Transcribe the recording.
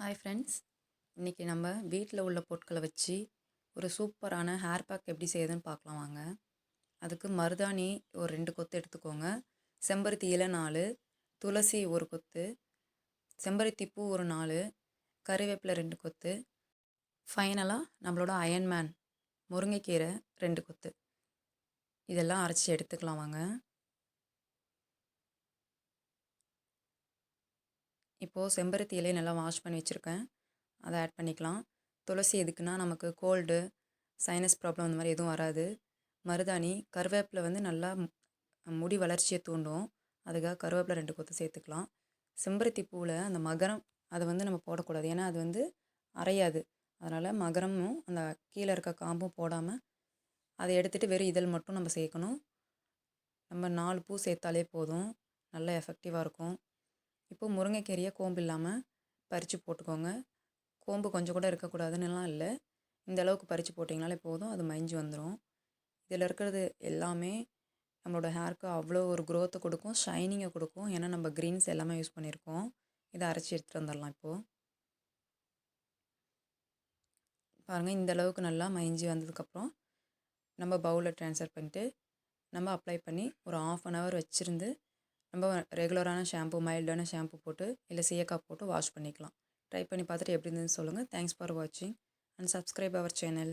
Hi friends இன்றைக்கி நம்ம வீட்டில் உள்ள பொருட்களை வச்சு ஒரு சூப்பரான ஹேர் பேக் எப்படி செய்யுதுன்னு பார்க்கலாம் வாங்க. அதுக்கு மருதாணி ஒரு ரெண்டு கொத்து எடுத்துக்கோங்க. செம்பருத்தி இலை நாலு துளசி ஒரு கொத்து செம்பருத்தி பூ ஒரு நாலு கறிவேப்பிலை ரெண்டு கொத்து. ஃபைனலாக நம்மளோட அயன்மேன் முருங்கைக்கீரை ரெண்டு கொத்து. இதெல்லாம் அரைச்சி எடுத்துக்கலாம் வாங்க. இப்போது செம்பருத்தி இலையை நல்லா வாஷ் பண்ணி வச்சுருக்கேன். அதை ஆட் பண்ணிக்கலாம். துளசி எதுக்குன்னா நமக்கு கோல்டு சைனஸ் ப்ராப்ளம் அந்த மாதிரி எதுவும் வராது. மருதாணி கருவேப்பிலை வந்து நல்லா முடி வளர்ச்சியை தூண்டும். அதுக்காக கருவேப்பிலை ரெண்டு கொத்து சேர்த்துக்கலாம். செம்பருத்தி பூவில் அந்த மகரம் அதை வந்து நம்ம போடக்கூடாது. ஏன்னா அது வந்து அரையாது. அதனால் மகரமும் அந்த கீழே இருக்க காம்பும் போடாமல் அதை எடுத்துகிட்டு வெறும் இதழ் மட்டும் நம்ம சேர்க்கணும். நம்ம நாலு பூ சேர்த்தாலே போதும். நல்ல எஃபெக்டிவாக இருக்கும். இப்போது முருங்கைக்கீரையை கோம்பு இல்லாமல் பறித்து போட்டுக்கோங்க. கோம்பு கொஞ்சம் கூட இருக்கக்கூடாதுன்னுலாம் இல்லை. இந்த அளவுக்கு பறித்து போட்டிங்கனாலே போதும். அது மஞ்சு வந்துடும் இதில் இருக்கிறது எல்லாமே நம்மளோட ஹேருக்கு அவ்வளோ ஒரு க்ரோத்தை கொடுக்கும் ஷைனிங்கை கொடுக்கும். ஏன்னா நம்ம க்ரீன்ஸ் எல்லாமே யூஸ் பண்ணியிருக்கோம். இதை அரைச்சி எடுத்துகிட்டு வந்துடலாம் இப்போது பாருங்கள் இந்த அளவுக்கு நல்லா மைஞ்சி வந்ததுக்கப்புறம் நம்ம பவுலில் ட்ரான்ஸ்ஃபர் பண்ணிட்டு நம்ம அப்ளை பண்ணி ஒரு ஆஃப் அன் ஹவர் வச்சுருந்து நம்ம ரெகுலரான ஷாம்பு மைல்டான ஷாம்பு போட்டு இல்லை சீயக்காய் போட்டு வாஷ் பண்ணிக்கலாம். ட்ரை பண்ணி பார்த்துட்டு எப்படி இருந்ததுன்னு சொல்லுங்கள் தேங்க்ஸ் ஃபார் வாட்சிங் அண்ட் சப்ஸ்கிரைப் அவர் சேனல்